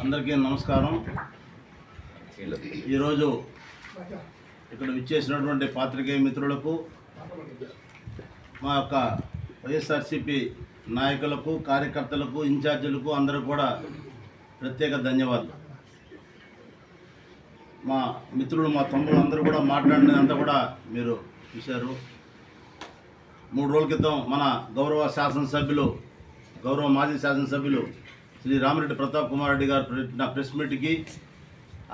అందరికీ నమస్కారం. ఈరోజు ఇక్కడ విచ్చేసినటువంటి పాత్రికేయ మిత్రులకు మా యొక్క వైఎస్ఆర్సిపి నాయకులకు కార్యకర్తలకు ఇన్ఛార్జీలకు అందరూ కూడా ప్రత్యేక ధన్యవాదాలు. మా మిత్రులు మా తమ్ముడు అందరూ కూడా మాట్లాడినంతా కూడా మీరు చూశారు. మూడు రోజుల క్రితం మన గౌరవ శాసనసభ్యులు గౌరవ మాజీ శాసనసభ్యులు శ్రీ రామిరెడ్డి ప్రతాప్ కుమార్ రెడ్డి గారు పెట్టిన ప్రెస్ మీట్కి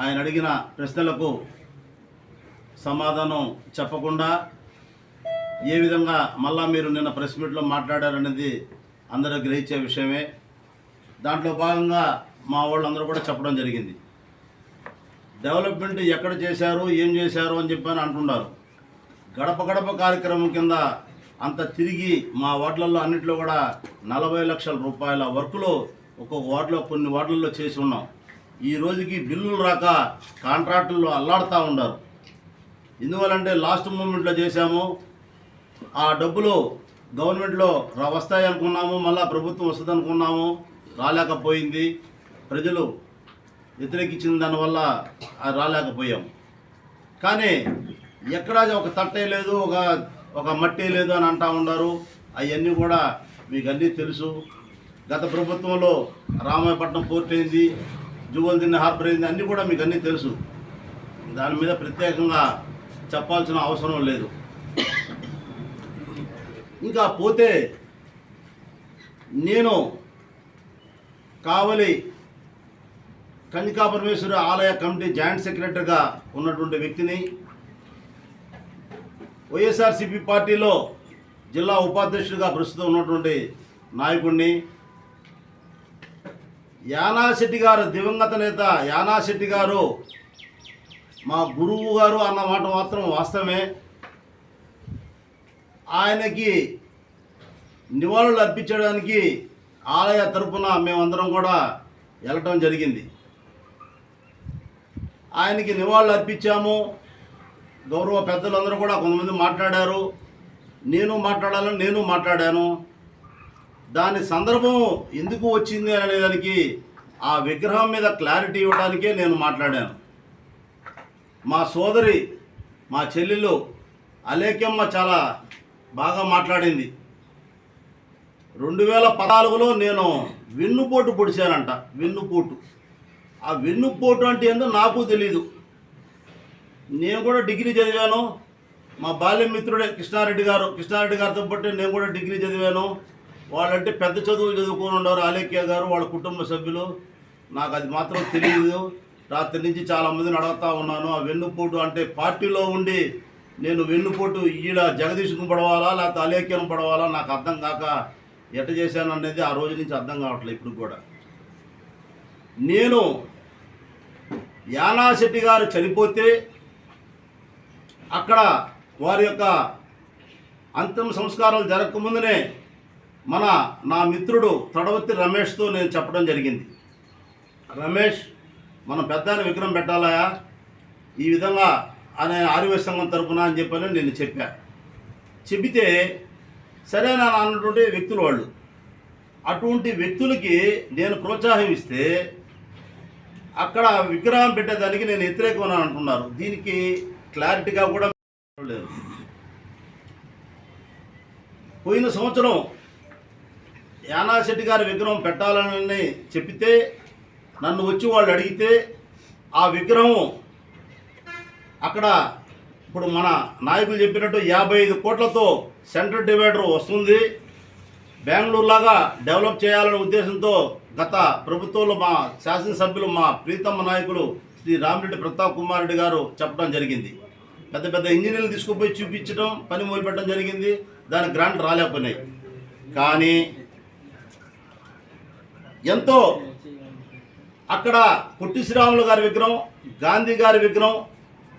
ఆయన అడిగిన ప్రశ్నలకు సమాధానం చెప్పకుండా ఏ విధంగా మళ్ళా మీరు నిన్న ప్రెస్ మీట్లో మాట్లాడారనేది అందరూ గ్రహించే విషయమే. దాంట్లో భాగంగా మా వాళ్ళందరూ కూడా చెప్పడం జరిగింది. డెవలప్మెంట్ ఎక్కడ చేశారు ఏం చేశారు అని చెప్పని అంటున్నారు గడప గడప కార్యక్రమం కింద అంత తిరిగి మా వార్డులలో అన్నింటిలో కూడా నలభై లక్షల రూపాయల వర్కులు ఒక్కొక్క వార్డులో కొన్ని వార్డులలో చేసి ఉన్నాం. ఈ రోజుకి బిల్లులు రాక కాంట్రాక్టుల్లో అల్లాడుతూ ఉన్నారు. ఎందువల్లంటే లాస్ట్ మూమెంట్లో చేశాము. ఆ డబ్బులు గవర్నమెంట్లో వస్తాయనుకున్నాము. మళ్ళీ ప్రభుత్వం వస్తుంది అనుకున్నాము రాలేకపోయింది. ప్రజలు వ్యతిరేకించిన దానివల్ల అది రాలేకపోయాం. కానీ ఎక్కడా ఒక తట్టే లేదు ఒక ఒక మట్టి లేదు అని అంటా ఉన్నారు అవన్నీ కూడా మీకు అన్నీ తెలుసు. గత ప్రభుత్వంలో రామాయపట్నం పోర్ట్ అయింది జువల్దిన్న హార్బర్ అయింది అన్నీ కూడా మీకు అన్నీ తెలుసు. దాని మీద ప్రత్యేకంగా చెప్పాల్సిన అవసరం లేదు. ఇంకా పోతే నేను కావలి కన్నికా పరమేశ్వర ఆలయ కమిటీ జాయింట్ సెక్రటరీగా ఉన్నటువంటి వ్యక్తిని వైఎస్ఆర్సిపి పార్టీలో జిల్లా ఉపాధ్యక్షుడిగా ప్రస్తుతం ఉన్నటువంటి నాయకుడిని యానాశెట్టి గారు దివంగత నేత యానాశెట్టి గారు మా గురువు గారు అన్న మాట మాత్రం వాస్తవమే. ఆయనకి నివాళులు అర్పించడానికి ఆలయ తరపున మేమందరం కూడా వెళ్ళటం జరిగింది. ఆయనకి నివాళులు అర్పించాము. గౌరవ పెద్దలందరూ కూడా కొంతమంది మాట్లాడారు. నేను మాట్లాడాలని నేను మాట్లాడాను. దాని సందర్భం ఎందుకు వచ్చింది అనేదానికి ఆ విగ్రహం మీద క్లారిటీ ఇవ్వడానికే నేను మాట్లాడాను. మా సోదరి మా చెల్లెలు అలేఖ్యమ్మ చాలా బాగా మాట్లాడింది. రెండు వేల పద్నాలుగులో నేను వెన్నుపోటు పొడిచానంట వెన్నుపోటు. ఆ వెన్నుపోటు అంటే ఏందో నాకు తెలీదు. నేను కూడా డిగ్రీ చదివాను. మా బాల్యమిత్రుడే కృష్ణారెడ్డి గారు కృష్ణారెడ్డి గారితో పాటు నేను కూడా డిగ్రీ చదివాను. వాళ్ళంటే పెద్ద చదువులు చదువుకొని ఉండేవారు ఆలేఖ్య గారు వాళ్ళ కుటుంబ సభ్యులు. నాకు అది మాత్రం తెలియదు రాత్రి నుంచి చాలా మందిని అడుగుతా ఉన్నాను. ఆ వెన్నుపోటు అంటే పార్టీలో ఉండి నేను వెన్నుపోటు ఈడ జగదీష్ను పడవాలా లేకపోతే అలేఖ్యను పడవాలా నాకు అర్థం కాక ఎట్ట చేశాను అనేది ఆ రోజు నుంచి అర్థం కావట్లేదు ఇప్పుడు కూడా. నేను యానాశెట్టి గారు చనిపోతే అక్కడ వారి యొక్క అంతిమ సంస్కారాలు జరగకముందునే మన నా మిత్రుడు తడవత్తి రమేష్తో నేను చెప్పడం జరిగింది. రమేష్ మనం పెద్దాన్ని విగ్రహం పెట్టాలయా? ఈ విధంగా అనే ఆర్యవ సంఘం తరపున అని చెప్పని నేను చెప్పా. చెబితే సరేనా అన్నటువంటి వ్యక్తులు వాళ్ళు. అటువంటి వ్యక్తులకి నేను ప్రోత్సాహం ఇస్తే అక్కడ విగ్రహం పెట్టేదానికి నేను వ్యతిరేకం అంటున్నారు. దీనికి క్లారిటీగా కూడా లేదు. పోయిన సంవత్సరం యానాశెట్టి గారి విగ్రహం పెట్టాలని చెప్పితే నన్ను వచ్చి వాళ్ళు అడిగితే ఆ విగ్రహం అక్కడ ఇప్పుడు మన నాయకులు చెప్పినట్టు యాభై ఐదు కోట్లతో సెంటర్ డివైడర్ వస్తుంది. బెంగళూరు లాగా డెవలప్ చేయాలనే ఉద్దేశంతో గత ప్రభుత్వంలో మా శాసనసభ్యులు మా ప్రీతమ్మ నాయకులు శ్రీ రామిరెడ్డి ప్రతాప్ కుమార్ రెడ్డి గారు చెప్పడం జరిగింది. పెద్ద పెద్ద ఇంజనీర్లు తీసుకుపోయి చూపించడం పని మొదలుపెట్టడం జరిగింది. దానికి గ్రాంట్ రాలేకపోయినాయి. కానీ ఎంతో అక్కడ పొట్టి శ్రీరాములు గారి విగ్రహం గాంధీ గారి విగ్రహం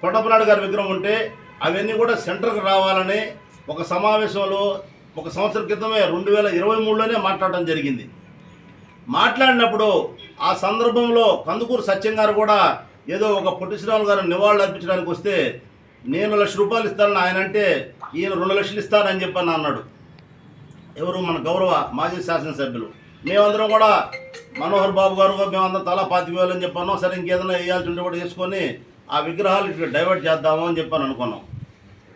కొండపనాడు గారి విగ్రహం ఉంటే అవన్నీ కూడా సెంటర్కి రావాలని ఒక సమావేశంలో ఒక సంవత్సరం క్రితమే రెండు వేల ఇరవై మూడులోనే మాట్లాడడం జరిగింది. మాట్లాడినప్పుడు ఆ సందర్భంలో కందుకూరు సత్యం గారు కూడా ఏదో ఒక పొట్టిశ్రీరాములు గారు నివాళులు అర్పించడానికి వస్తే నేను లక్ష రూపాయలు ఇస్తానని ఆయన అంటే ఈయన రెండు లక్షలు ఇస్తానని చెప్పని అన్నాడు. ఎవరు? మన గౌరవ మాజీ శాసనసభ్యులు. మేమందరం కూడా మనోహర్ బాబు గారు మేమందరం తలా పాతిక వేయాలని చెప్పాను సరే ఇంకేదైనా వేయాల్సి ఉంటే కూడా వేసుకొని ఆ విగ్రహాలు ఇట్లా డైవర్ట్ చేద్దాము అని చెప్పాను అనుకున్నాం.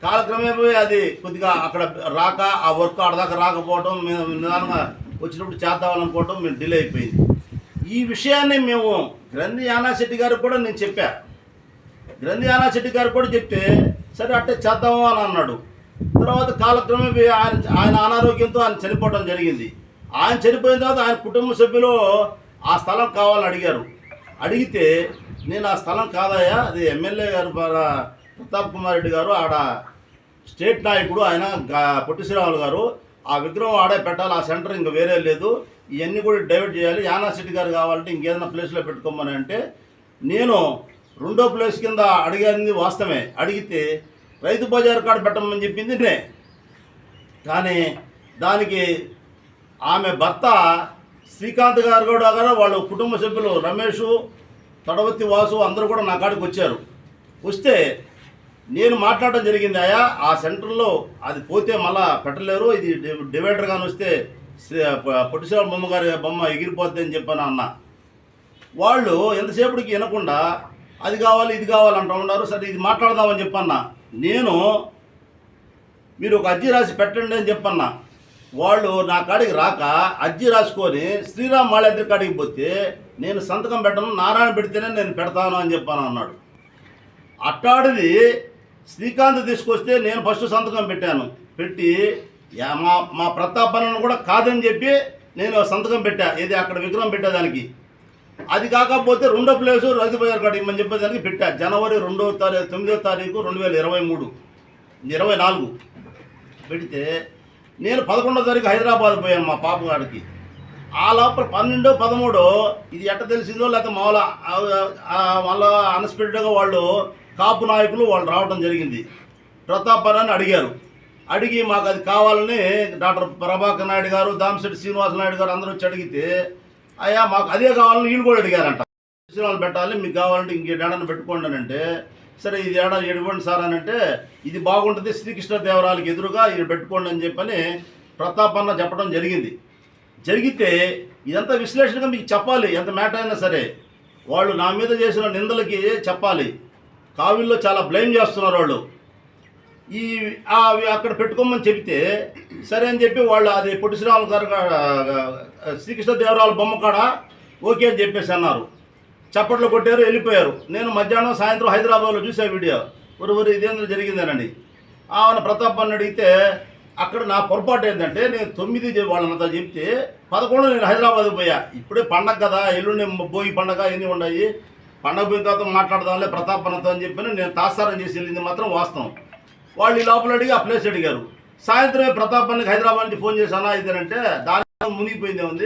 కాలక్రమేపీ అది కొద్దిగా అక్కడ రాక ఆ వర్క్ ఆడదాకా రాకపోవటం మేము నిదానంగా వచ్చినప్పుడు చేద్దామని మేము డిలే అయిపోయింది. ఈ విషయాన్ని మేము గ్రంథి యానాశెట్టి గారికి కూడా నేను చెప్పా. గ్రంథి యానాశెట్టి గారికి కూడా చెప్తే సరే అట్టే చేద్దాము అని అన్నాడు. తర్వాత కాలక్రమేపీ ఆయన ఆయన అనారోగ్యంతో ఆయన చనిపోవడం జరిగింది. ఆయన చనిపోయిన తర్వాత ఆయన కుటుంబ సభ్యులు ఆ స్థలం కావాలని అడిగారు. అడిగితే నేను ఆ స్థలం కాదయ్యా అది ఎమ్మెల్యే గారు ప్రతాప్ కుమార్ రెడ్డి గారు ఆడ స్టేట్ నాయకుడు ఆయన పొట్టి శ్రీరాములు గారు ఆ విగ్రహం ఆడే పెట్టాలి ఆ సెంటర్ ఇంకా వేరే లేదు. ఇవన్నీ కూడా డైవర్ట్ చేయాలి. యానా సిటీ గారు కావాలంటే ఇంకేదైనా ప్లేస్లో పెట్టుకోమని అంటే నేను రెండో ప్లేస్ కింద అడిగింది వాస్తవమే. అడిగితే రైతు బజార్ కాడ పెట్టమని చెప్పింది నే కానీ దానికి ఆమె భర్త శ్రీకాంత్ గారు కూడా గారు వాళ్ళ కుటుంబ సభ్యులు రమేష్ తడవత్తి వాసు అందరూ కూడా నా కాడికి వచ్చారు. వస్తే నేను మాట్లాడడం జరిగింది అయ్యా ఆ సెంటర్లో అది పోతే మళ్ళా పెట్టలేరు ఇది డివైడర్ కానీ వస్తే శ్రీ- బొమ్మ గారి బొమ్మ ఎగిరిపోద్ది అని చెప్పాను అన్న. వాళ్ళు ఎంతసేపటికి వినకుండా అది కావాలి ఇది కావాలి అంటూ ఉన్నారు సరే ఇది మాట్లాడదామని చెప్పన్నా. నేను మీరు ఒక అర్జీ రాసి పెట్టండి అని చెప్పన్నా. వాళ్ళు నా కాడికి రాక అర్జీ రాసుకొని శ్రీరామ్ మాళేద్రి కాడికి పోతే నేను సంతకం పెట్టను నారాయణ పెడితేనే నేను పెడతాను అని చెప్పాను అన్నాడు. అట్టాడిది శ్రీకాంత్ తీసుకొస్తే నేను ఫస్ట్ సంతకం పెట్టాను. పెట్టి మా మా ప్రతాపనను కూడా కాదని చెప్పి నేను సంతకం పెట్టా. ఇది అక్కడ విగ్రహం పెట్టేదానికి. అది కాకపోతే రెండో ప్లేసు రైతు కాడ ఇమ్మని చెప్పేదానికి పెట్టా. జనవరి రెండో తారీఖు తొమ్మిదో తారీఖు రెండు వేల ఇరవై మూడు ఇరవై నాలుగు. పెడితే నేను పదకొండో తారీఖు హైదరాబాద్ పోయాను మా పాప గారికి ఆ లోపల పన్నెండో పదమూడో ఇది ఎట్ట తెలిసిందో లేకపోతే మామూలు మళ్ళా అన్స్పెక్టెడ్గా వాళ్ళు కాపు నాయకులు వాళ్ళు రావడం జరిగింది. ప్రతాపర్ అని అడిగారు. అడిగి మాకు అది కావాలని డాక్టర్ ప్రభాకర్ నాయుడు గారు దామశెట్టి శ్రీనివాస నాయుడు గారు అందరూ వచ్చి అడిగితే అయ్యా మాకు అదే కావాలని వీళ్ళు కూడా అడిగారంట. విషయాలు పెట్టాలి మీకు కావాలంటే ఇంకే ఏడాడని పెట్టుకోండి అని అంటే సరే ఇది ఏడా ఎడివ్వండి సార్ అని అంటే ఇది బాగుంటుంది శ్రీకృష్ణదేవరాయలకు ఎదురుగా ఇది పెట్టుకోండి అని చెప్పని ప్రతాపన్న చెప్పడం జరిగింది. జరిగితే ఇదంతా విశ్లేషణగా మీకు చెప్పాలి ఎంత మ్యాటర్ అయినా సరే. వాళ్ళు నా మీద చేసిన నిందలకి చెప్పాలి. కావిల్లో చాలా బ్లేమ్ చేస్తున్నారు వాళ్ళు. ఈ అవి అక్కడ పెట్టుకోమని చెబితే సరే అని చెప్పి వాళ్ళు అది పొట్టి శ్రీరాములు గారు శ్రీకృష్ణదేవరాయల బొమ్మ కాడ ఓకే అని చెప్పేసి అన్నారు. చప్పట్లు కొట్టారు వెళ్ళిపోయారు. నేను మధ్యాహ్నం సాయంత్రం హైదరాబాద్లో చూసా వీడియో. ఒరు ఒరు ఇదేంద్ర జరిగిందేనండి? ఆమె ప్రతాప్ అని అడిగితే అక్కడ నా పొరపాటు ఏంటంటే నేను తొమ్మిది వాళ్ళంతా చెప్తే పదకొండు నేను హైదరాబాద్ పోయా. ఇప్పుడే పండగ కదా ఎల్లుండి భోగి పండగ ఎన్ని ఉన్నాయి. పండగ పోయిన తర్వాత మాట్లాడదాంలే ప్రతాపనతో అని చెప్పి నేను తాత్సారం చేసి వెళ్ళింది మాత్రం వాస్తవం. వాళ్ళు ఈ లోపల అడిగి ఆ ప్లేస్ అడిగారు. సాయంత్రమే ప్రతాపానికి హైదరాబాద్ నుంచి ఫోన్ చేశానా ఇదేనంటే దాని మునిగిపోయిందే ఉంది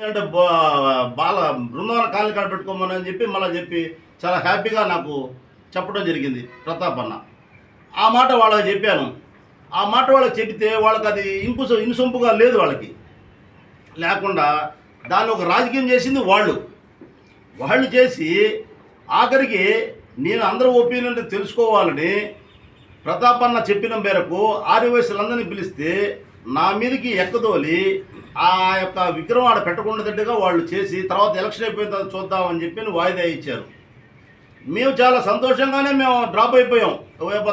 అంటే బా- బాల బృందావన కాళ్ళు కాడ పెట్టుకోమని అని చెప్పి మళ్ళీ చెప్పి చాలా హ్యాపీగా నాకు చెప్పడం జరిగింది ప్రతాప్ అన్న. ఆ మాట వాళ్ళకి చెప్పాను. ఆ మాట వాళ్ళకి చెబితే వాళ్ళకి అది ఇంపు ఇన్సొంపుగా లేదు వాళ్ళకి. లేకుండా దాన్ని ఒక రాజకీయం చేసింది వాళ్ళు. వాళ్ళు చేసి ఆఖరికి నేను అందరూ ఒపీనియన్ తెలుసుకోవాలని ప్రతాప్ అన్న చెప్పిన మేరకు ఆర్యవయసులందరినీ పిలిస్తే నా మీదకి ఎక్కదోలి ఆ యొక్క విగ్రహం ఆడ పెట్టకుండా వాళ్ళు చేసి తర్వాత ఎలక్షన్ అయిపోయిన తర్వాత చూద్దామని చెప్పి వాయిదా ఇచ్చారు. మేము చాలా సంతోషంగానే మేము డ్రాప్ అయిపోయాం.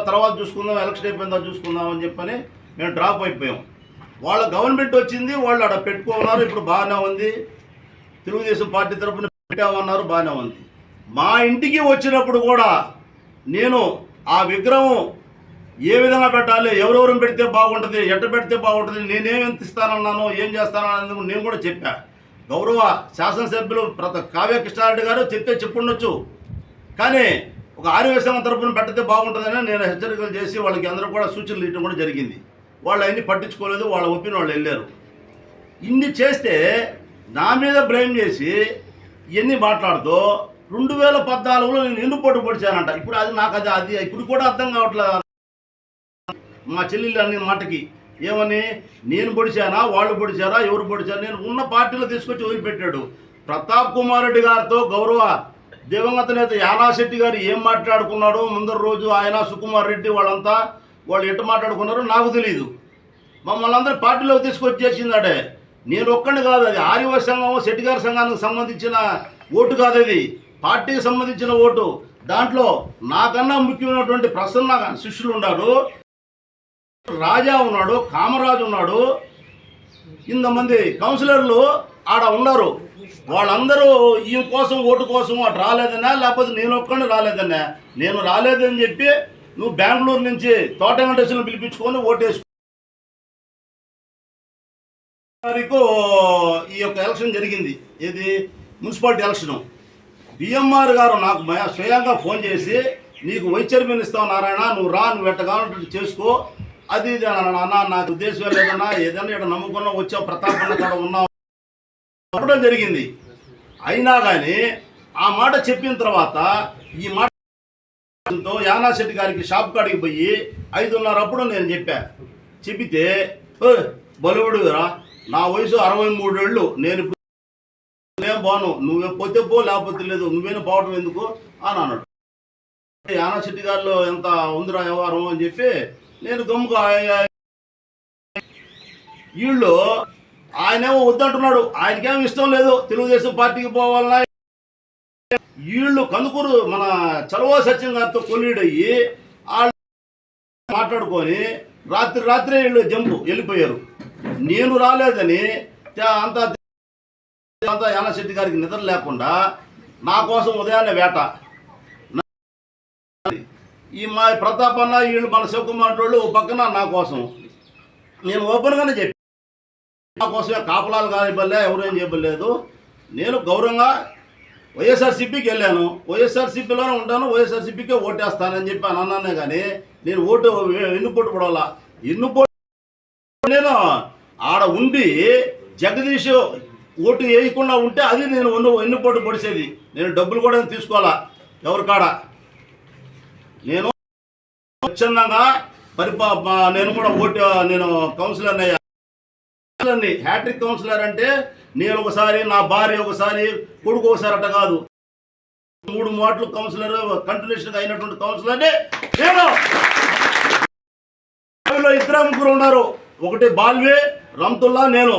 తర్వాత చూసుకుందాం ఎలక్షన్ అయిపోయిన తర్వాత చూసుకుందాం అని చెప్పని మేము డ్రాప్ అయిపోయాం. వాళ్ళ గవర్నమెంట్ వచ్చింది వాళ్ళు అక్కడ పెట్టుకున్నారు ఇప్పుడు బాగానే ఉంది. తెలుగుదేశం పార్టీ తరఫున పెట్టామన్నారు బాగానే ఉంది. మా ఇంటికి వచ్చినప్పుడు కూడా నేను ఆ విగ్రహం ఏ విధంగా పెట్టాలి ఎవరెవరు పెడితే బాగుంటుంది ఎట్ట పెడితే బాగుంటుంది నేనేం ఎంత ఇస్తానన్నాను ఏం చేస్తానన్నది నేను కూడా చెప్పా. గౌరవ శాసనసభ్యులు ప్రత కావ్య కృష్ణారెడ్డి గారు చెప్తే చెప్పుండొచ్చు. కానీ ఒక ఆర్యవేశం తరపున పెట్టితే బాగుంటుందని నేను హెచ్చరికలు చేసి వాళ్ళకి అందరూ కూడా సూచనలు ఇవ్వడం కూడా జరిగింది. వాళ్ళు అవన్నీ పట్టించుకోలేదు వాళ్ళ ఒప్పిన వాళ్ళు వెళ్ళారు. ఇన్ని చేస్తే నా మీద బ్లేమ్ చేసి ఇవన్నీ మాట్లాడుతూ రెండు వేల పద్నాలుగులో నేను ఎందుకు పోటు పొడిచానంట? ఇప్పుడు అది నాకు అది అది ఇప్పుడు కూడా అర్థం కావట్లేదు. మా చెల్లెళ్ళు అనే మాటకి ఏమని? నేను పొడిచానా? వాళ్ళు పొడిచారా? ఎవరు పొడిచారా? నేను ఉన్న పార్టీలో తీసుకొచ్చి వదిలిపెట్టాడు. ప్రతాప్ కుమార్ రెడ్డి గారితో గౌరవ దివంగత నేత యానాశెట్టి గారు ఏం మాట్లాడుకున్నాడో ముందర రోజు ఆయన సుకుమార్ రెడ్డి వాళ్ళంతా వాళ్ళు ఎట్టు మాట్లాడుకున్నారో నాకు తెలియదు మమ్మల్ని అందరూ పార్టీలోకి తీసుకొచ్చేసిందాడే నేను ఒక్కడిని కాదు అది ఆర్యవ సంఘం శెట్టిగారి సంఘానికి సంబంధించిన ఓటు కాదు అది. పార్టీకి సంబంధించిన ఓటు. దాంట్లో నాకన్నా ముఖ్యమైనటువంటి ప్రసన్న శిష్యులు ఉన్నారు. రాజా ఉన్నాడు కామరాజు ఉన్నాడు. ఇంతమంది కౌన్సిలర్లు ఆడ ఉన్నారు. వాళ్ళందరూ ఈ కోసం ఓటు కోసం అటు రాలేదన్నా లేకపోతే నేను ఒక్కడిని రాలేదన్నా. నేను రాలేదని చెప్పి నువ్వు బెంగళూరు నుంచి తోట వెంకటేశ్వరం పిలిపించుకొని ఓటేసుకో. తారీఖు ఈ యొక్క ఎలక్షన్ జరిగింది. ఇది మున్సిపాలిటీ ఎలక్షన్. బిఎంఆర్ గారు నాకు స్వయంగా ఫోన్ చేసి నీకు వైస్ చైర్మన్ ఇస్తావు నారాయణ నువ్వు రా నువ్వు ఎట్ట కావాలంటే చేసుకో. అది ఇది అన్న నాకు ఉద్దేశం లేదన్నా ఏదన్నా ఇక్కడ నమ్ముకున్నా వచ్చావు ప్రతాప్ కూడా కాడ ఉన్నావు. చెప్పడం జరిగింది. అయినా కానీ ఆ మాట చెప్పిన తర్వాత ఈ మాట తో యానా శెట్టి గారికి షాప్ కాడికి పోయి ఐదున్నర అప్పుడు నేను చెప్పాను చెప్పితే "ఓ, బలువుడు రా నా వయసు అరవై మూడేళ్ళు నేను నేను పోను నువ్వే పోతే పో లేకపోతే లేదు నువ్వేనా పోవడం ఎందుకు? అని అన్నాడు. యానా శెట్టి గారిలో ఎంత ఉందిరా వ్యవహారం అని చెప్పి నేను గమ్ముగా వీళ్ళు ఆయనేమో వద్దంటున్నాడు. ఆయనకేమో ఇష్టం లేదు. తెలుగుదేశం పార్టీకి పోవాలన్నా వీళ్ళు కందుకూరు మన చలవ సత్యం గారితో కొల్లీడయ్యి వాళ్ళు మాట్లాడుకొని రాత్రి రాత్రే వీళ్ళు జంపు వెళ్ళిపోయారు. నేను రాలేదని అంతా అంతా యానశెట్టి గారికి నిద్ర లేకుండా నా కోసం ఉదయాన్నే వేట. ఈ మా ప్రతాప్ అన్న వీళ్ళు మన శివకుమార్ వాళ్ళు ఓ పక్కన నా కోసం. నేను ఓపెన్గానే చెప్పి నా కోసమే కాపలాలు కానివ్వలే ఎవరేం చెప్పలేదు నేను గౌరవంగా వైఎస్ఆర్సీపీకి వెళ్ళాను. వైఎస్ఆర్సీపీలోనే ఉంటాను. వైఎస్ఆర్సీపీకే ఓటేస్తానని చెప్పి అని అన్నానే కానీ నేను ఓటు ఎన్నుపోటు పడవాలా ఎన్నుపోటు నేను ఆడ ఉండి జగదీష్ ఓటు వేయకుండా ఉంటే అది నేను ఎన్నుపోటు పొడిసేది. నేను డబ్బులు కూడా తీసుకోవాలా? ఎవరికాడ నేను స్వచ్ఛందంగా పరిపా నేను కూడా ఓటు నేను కౌన్సిలర్ అయ్యా. కౌన్సిలర్ని హ్యాట్రిక్ కౌన్సిలర్ అంటే నేను ఒకసారి నా భార్య ఒకసారి కొడుకు ఒకసారి అట్ట కాదు. మూడు మాటలు కౌన్సిలర్ కంటిన్యూషన్ అయినటువంటి కౌన్సిలర్ని నేను. ఇద్దరు ముగ్గురు ఉన్నారు. ఒకటి బాల్వే రమ్తుల్లా నేను.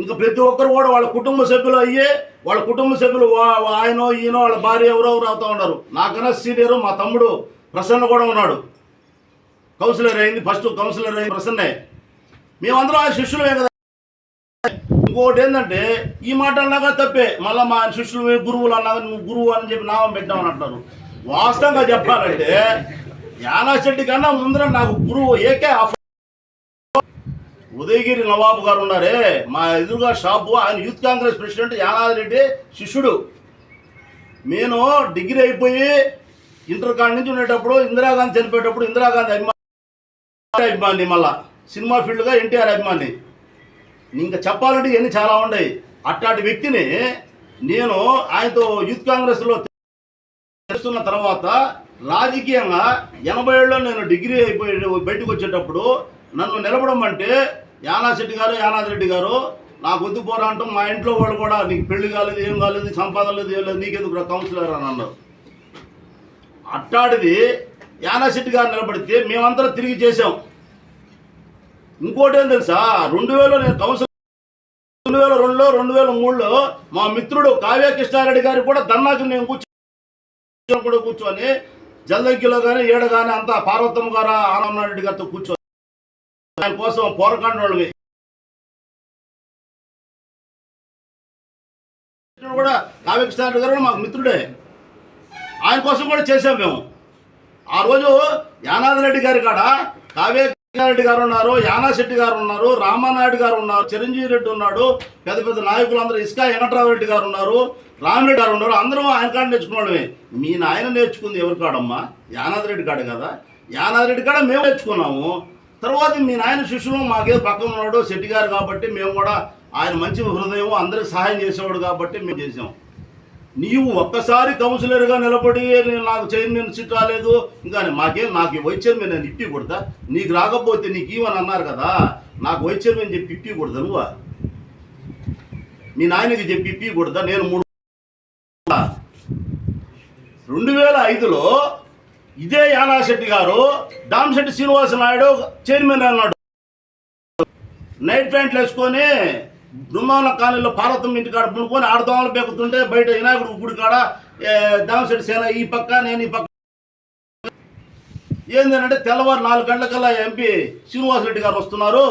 ఇంకా ప్రతి ఒక్కరు కూడా వాళ్ళ కుటుంబ సభ్యులు అయ్యి వాళ్ళ కుటుంబ సభ్యులు ఆయన ఆయనో ఈయనో వాళ్ళ భార్య ఎవరో ఎవరు అవుతా ఉన్నారు. నాకన్నా సీనియర్ మా తమ్ముడు ప్రసన్న కూడా ఉన్నాడు. కౌన్సిలర్ అయింది ఫస్ట్ కౌన్సిలర్ అయింది ప్రసన్నే. మేమందరం ఆ శిష్యులమే కదా. ఇంకోటి ఏంటంటే ఈ మాట అన్నాగా తప్పే. మళ్ళీ మా శిష్యులు గురువులు అన్నాగా నువ్వు గురువు అని చెప్పి నామం పెట్టామని అంటారు వాస్తవంగా చెప్పాలంటే యానా శెట్టి కన్నా ముందర నాకు గురువు ఏకే ఆఫ్ ఉదయగిరి నవాబు గారు ఉన్నారే. మా ఎదురుగా షాపు ఆయన యూత్ కాంగ్రెస్ ప్రెసిడెంట్ యానాది రెడ్డి శిష్యుడు. నేను డిగ్రీ అయిపోయి ఇంటర్ కాడి నుంచి ఉండేటప్పుడు ఇందిరాగాంధీ చనిపోయేటప్పుడు ఇందిరాగాంధీ అభిమాని అభిమాని మళ్ళా. సినిమా ఫీల్డ్గా ఎన్టీఆర్ అభిమాని. ఇంకా చెప్పాలంటే ఇవన్నీ చాలా ఉన్నాయి. అట్లాంటి వ్యక్తిని నేను ఆయనతో యూత్ కాంగ్రెస్లో చేస్తున్న తర్వాత రాజకీయంగా ఎనభై ఏళ్ళలో నేను డిగ్రీ అయిపోయి బయటకు వచ్చేటప్పుడు నన్ను నిలబడమంటే యానాశెట్టి గారు యానాదిరెడ్డి గారు నాకు వద్దు పోరా మా ఇంట్లో వాళ్ళు కూడా నీకు పెళ్ళి కాలేదు ఏం కాలేదు సంపాదన లేదు ఏం లేదు నీకెందుకు కౌన్సిలర్ అని అన్నారు అట్టాడిది యానాశెట్టి గారు నిలబడితే మేమందరం తిరిగి చేసాం ఇంకోటి ఏం తెలుసా? రెండు వేల నేను కౌన్సిల్ రెండు వేల రెండులో రెండు వేల మూడులో మా మిత్రుడు కావ్య కృష్ణారెడ్డి గారికి కూడా ధర్నాకి నేను కూర్చొని కూడా కూర్చొని జల్దంకిలో కానీ ఏడ కానీ అంతా పార్వతమ్మ గారు ఆనందరెడ్డి గారితో కూర్చొని ఆయన కోసం పోరకాండ కూడా కావ్య కృష్ణారెడ్డి గారు మాకు మిత్రుడే. ఆయన కోసం కూడా చేసాం మేము. ఆ రోజు యానాది రెడ్డి గారి కాడ కావ్య రెడ్డి గారు ఉన్నారు యానా శెట్టి గారు ఉన్నారు రామానాయుడు గారు ఉన్నారు చిరంజీవి రెడ్డి ఉన్నాడు పెద్ద పెద్ద నాయకులు అందరూ ఇసుకా వెంకట్రావు రెడ్డి గారు ఉన్నారు రామిరెడ్డి గారు ఉన్నారు అందరూ ఆయన కాడ నేర్చుకున్నాడమే మీ నాయన నేర్చుకుంది ఎవరి కాడమ్మా? యానాది రెడ్డి కాడ కదా. యానాది రెడ్డి కాడ మేము నేర్చుకున్నాము. తర్వాత మీ నాయన శిష్యులు మాకేదో పక్కన ఉన్నాడు శెట్టి గారు కాబట్టి మేము కూడా ఆయన మంచి హృదయం అందరికి సహాయం చేసేవాడు కాబట్టి మేము చేసాం. నీవు ఒక్కసారి కౌన్సిలర్గా నిలబడి నాకు చైర్మన్ సీట్ రాలేదు ఇంకా మాకేం నాకు వైస్ చైర్మన్ అని ఇప్పి కొడతా నీకు రాకపోతే నీకు ఇవ్వని అన్నారు కదా? నాకు వైస్ చైర్మన్ చెప్పి ఇప్పి కొడతా నువ్వా? మీ నాయనకి చెప్పి ఇప్పి కొడతా నేను మూడు రెండు వేల ఐదులో ఇదే యానాశెట్టి గారు దామశెట్టి శ్రీనివాస నాయుడు చైర్మన్ అన్నాడు. నైట్ ప్యాంట్లు వేసుకొని బృందావన కాలనీలో పార్వతం ఇంటి కాడ పునుకొని ఆడదోమలు బెక్కుతుంటే బయట వినాయకుడు గుడి కాడ దామశెట్టి సేన ఈ పక్క నేను ఈ పక్క. ఏంటంటే తెల్లవారు నాలుగు గంటలకల్లా ఎంపీ శ్రీనివాసరెడ్డి గారు వస్తున్నారు.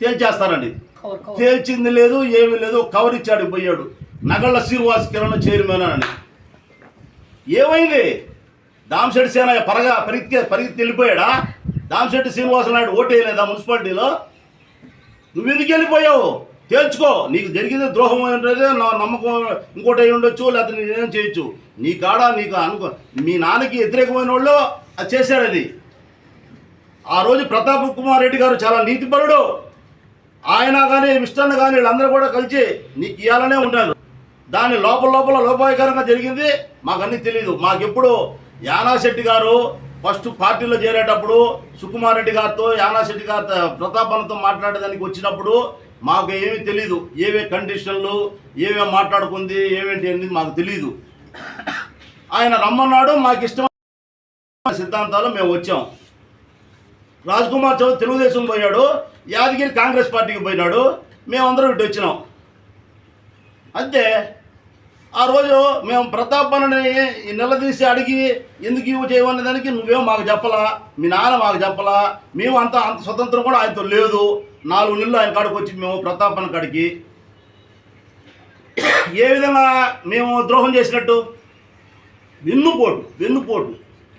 తేల్చేస్తారండి. తేల్చింది లేదు ఏమీ లేదు కవర్ ఇచ్చాడు పోయాడు. నగళ్ళ శ్రీనివాస్ కిరణ్ చైర్మన్ అని. ఏమైంది? దామశెట్టి సేన పరగా పరిగెత్తి పరిగెత్తి వెళ్ళిపోయాడా? దామశెట్టి శ్రీనివాస నాయుడు ఓటు వేయలేదా మున్సిపాలిటీలో? నువ్వు ఎందుకు వెళ్ళిపోయావు? తేల్చుకో. నీకు జరిగింది ద్రోహం ఏంటంటే నా నమ్మకం ఇంకోటి అయి ఉండొచ్చు లేకపోతే నేనేం చేయొచ్చు. నీ కాడ నీకు అనుకో మీ నాన్నకి వ్యతిరేకమైన వాళ్ళు అది చేశాడు అది. ఆ రోజు ప్రతాప్ కుమార్ రెడ్డి గారు చాలా నీతిపరుడు ఆయన కానీ మిస్టర్ని కానీ వీళ్ళందరూ కూడా కలిసి నీకు ఇవ్వాలనే ఉంటారు దాని లోపల లోపల లోపాయకరంగా జరిగింది. మాకు అన్నీ తెలియదు మాకెప్పుడు యానాశెట్టి గారు ఫస్ట్ పార్టీలో చేరేటప్పుడు సుకుమార్ రెడ్డి గారితో యానాశెట్టి గారితో ప్రతాపన్నతో మాట్లాడేదానికి వచ్చినప్పుడు మాకు ఏమీ తెలియదు ఏవే కండిషన్లు ఏవే మాట్లాడుకుంది ఏమేంటి అనేది మాకు తెలియదు ఆయన రమ్మన్నాడు మాకు ఇష్టమైన సిద్ధాంతాలు మేము వచ్చాం. రాజ్ కుమార్ చౌదరి తెలుగుదేశం పోయాడు యాదగిరి కాంగ్రెస్ పార్టీకి పోయినాడు మేమందరం ఇటు వచ్చినాం. అంతే. ఆ రోజు మేము ప్రతాప్ అన్నని నిలదీసి అడిగి ఎందుకు ఇవి చేయమనే దానికి నువ్వేం మాకు చెప్పలా మీ నాన్న మాకు చెప్పలా మేము అంత అంత స్వతంత్రం కూడా ఆయనతో లేదు. నాలుగు నెలలు ఆయన కాడికి వచ్చి మేము ప్రతాప్ అన్న కాడికి. ఏ విధంగా మేము ద్రోహం చేసినట్టు? వెన్నుపోటు వెన్నుపోటు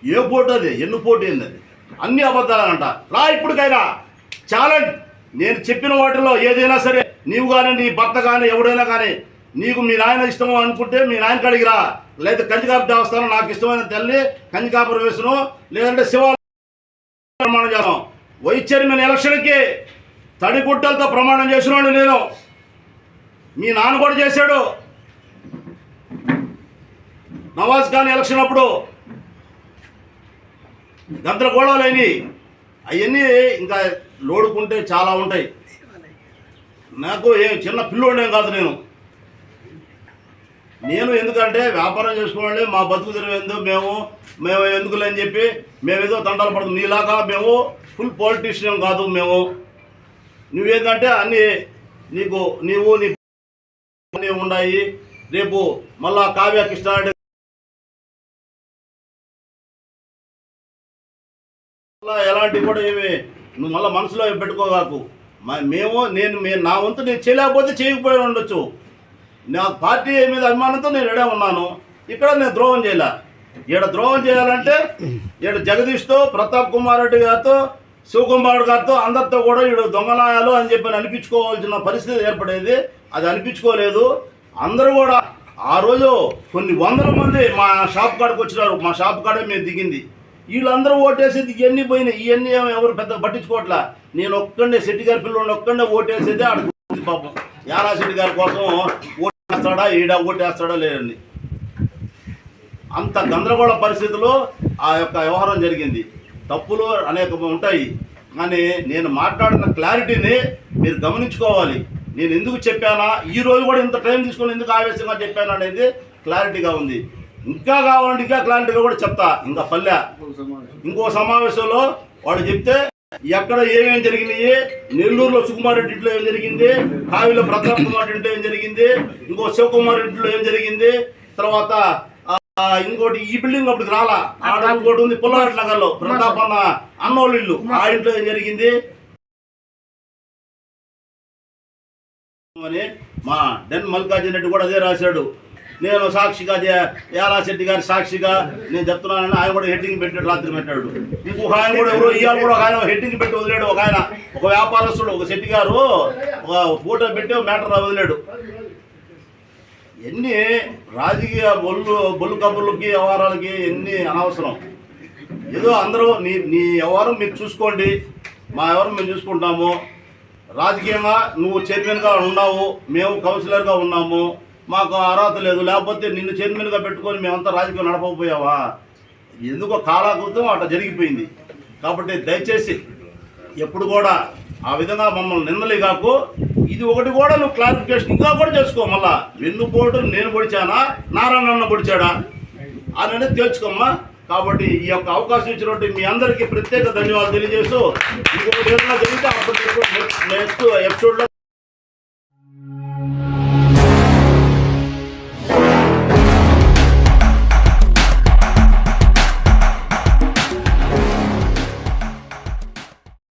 ఏ పోటు అది? ఎన్నుపోటు ఏంది అది? అన్ని అబద్ధాలనంట రా ఇప్పటికైనా ఛాలెంజ్. నేను చెప్పిన వాటిలో ఏదైనా సరే నీవు కానీ నీ భర్త కానీ ఎవడైనా కానీ నీకు మీ నాయన ఇష్టం అనుకుంటే మీ నాయన కాడికి రా. లేదా కంచికాపు దేవస్థానం నాకు ఇష్టమైన తల్లి కంచికాపురం వేసును లేదంటే శివ ప్రమాణం చేస్తాం. వైస్ చైర్మన్ ఎలక్షన్కి తడిగుడ్డలతో ప్రమాణం చేసినాడు నేను. మీ నాన్న కూడా చేశాడు. నవాజ్ ఖాన్ ఎలక్షన్ అప్పుడు గందరగోళాలని అవన్నీ ఇంకా లోడుకుంటే చాలా ఉంటాయి. నాకు ఏ చిన్న పిల్లోడేం కాదు నేను. నేను ఎందుకంటే వ్యాపారం చేసుకోవాలి మా బతుకు తెరవేందు మేము మేము ఎందుకులే అని చెప్పి మేము ఏదో తండాలు పడుతుంది నీలాగా మేము ఫుల్ పొలిటీషియన్ కాదు మేము. నువ్వేంటంటే అన్నీ నీకు నీవు నీ అన్నీ ఉన్నాయి. రేపు మళ్ళా కావ్య కృష్ణారెడ్డి మళ్ళా ఎలాంటి కూడా ఏమి నువ్వు మళ్ళీ మనసులో పెట్టుకోగాకు మ- మేము నేను నా వంతు నేను చేయలేకపోతే చేయకపోయి ఉండొచ్చు. నా పార్టీ మీద అభిమానంతో నేను ఎడే ఉన్నాను. ఇక్కడ నేను ద్రోహం చేయలే. ఈడ ద్రోహం చేయాలంటే ఈడ జగదీష్తో ప్రతాప్ కుమార్ రెడ్డి గారితో శివకుమార్ గారితో అందరితో కూడా ఈడు దొంగనాయాలు అని చెప్పి అనిపించుకోవాల్సిన పరిస్థితి ఏర్పడేది. అది అనిపించుకోలేదు. అందరూ కూడా ఆ రోజు కొన్ని వందల మంది మా షాప్ కాడికి వచ్చినారు. మా షాప్ కాడే మేము దిగింది. వీళ్ళందరూ ఓటేసేది ఇవన్నీ పోయినాయి. ఇవన్నీ ఏమో ఎవరు పెద్ద పట్టించుకోవట్లా. నేను ఒక్కడే శెట్టి గారి పిల్లలు ఒక్కడే ఓటేసేది ఆడ పాపం. యారా శెట్టి గారి కోసం ఓటేస్తాడా ఈడ ఓటేస్తాడా లేదండి. అంత గందరగోళ పరిస్థితిలో ఆ యొక్క వ్యవహారం జరిగింది. తప్పులు అనేక ఉంటాయి. కానీ నేను మాట్లాడిన క్లారిటీని మీరు గమనించుకోవాలి. నేను ఎందుకు చెప్పానా? ఈ రోజు కూడా ఇంత టైం తీసుకొని ఎందుకు ఆవేశంగా చెప్పాను అనేది క్లారిటీగా ఉంది. ఇంకా కావాలంటే ఇంకా క్లారిటీగా కూడా చెప్తా. ఇంకా పల్లె. ఇంకో సమావేశంలో వాడు చెప్తే ఎక్కడ ఏమేం జరిగినాయి? నెల్లూరులో సుకుమార్ రెడ్డి ఇంట్లో ఏం జరిగింది? కావిలో ప్రతాప్ కుమార్ ఇంట్లో ఏం జరిగింది? ఇంకో శివకుమార్ ఇంట్లో ఏం జరిగింది? తర్వాత ఆ, ఇంకోటి ఈ బిల్డింగ్ అప్పటికి రాలా? ఆడ ఇంకోటి ఉంది పుల్లారెడ్డి నగర్లో ప్రతాప్ అన్న అన్నోళ్ళ ఇల్లు. ఆ ఇంట్లో ఏం జరిగింది? అని మా డెన్ మల్కార్జున రెడ్డి కూడా అదే రాశాడు. నేను సాక్షిగా జే- శెట్టి గారి సాక్షిగా నేను చెప్తున్నానని ఆయన కూడా హెడ్డింగ్ పెట్టాడు రాత్రి పెట్టాడు. ఇంకొక ఆయన కూడా ఎవరో ఇవాళ కూడా ఒక ఆయన హెడ్డింగ్ పెట్టి వదిలేడు ఒక ఆయన. ఒక వ్యాపారస్తుడు ఒక శెట్టి గారు ఒక ఫోటో పెట్టి మ్యాటర్ వదిలేడు. ఎన్ని రాజకీయ బొల్లు బొల్లు కబుర్లకి వ్యవహారాలకి ఎన్ని అనవసరం. ఏదో అందరూ నీ నీ వ్యవహారం మీరు చూసుకోండి. మా వ్యవహారం మేము చూసుకుంటాము. రాజకీయంగా నువ్వు చైర్మన్గా ఉన్నావు మేము కౌన్సిలర్గా ఉన్నాము. మాకు అర్హత లేదు. లేకపోతే నిన్ను చైర్మన్గా పెట్టుకొని మేమంతా రాజకీయం నడపకపోయావా? ఎందుకో కాలాకృతం అట్లా జరిగిపోయింది. కాబట్టి దయచేసి ఎప్పుడు కూడా ఆ విధంగా మమ్మల్ని నిందలే కాకు ఇది ఒకటి కూడా నువ్వు క్లారిఫికేషన్ ఇంకా కూడా చేసుకో మళ్ళా. వెన్నుపోటు నేను పొడిచానా? నారాయణ పొడిచాడా? అని తేల్చుకోమ్మా. కాబట్టి ఈ యొక్క అవకాశం ఇచ్చినట్టు మీ అందరికీ ప్రత్యేక ధన్యవాదాలు తెలియజేస్తూ ఇంకొకటి ఏదైనా జరిగితే అప్పటి నెక్స్ట్ ఎపిసోడ్లో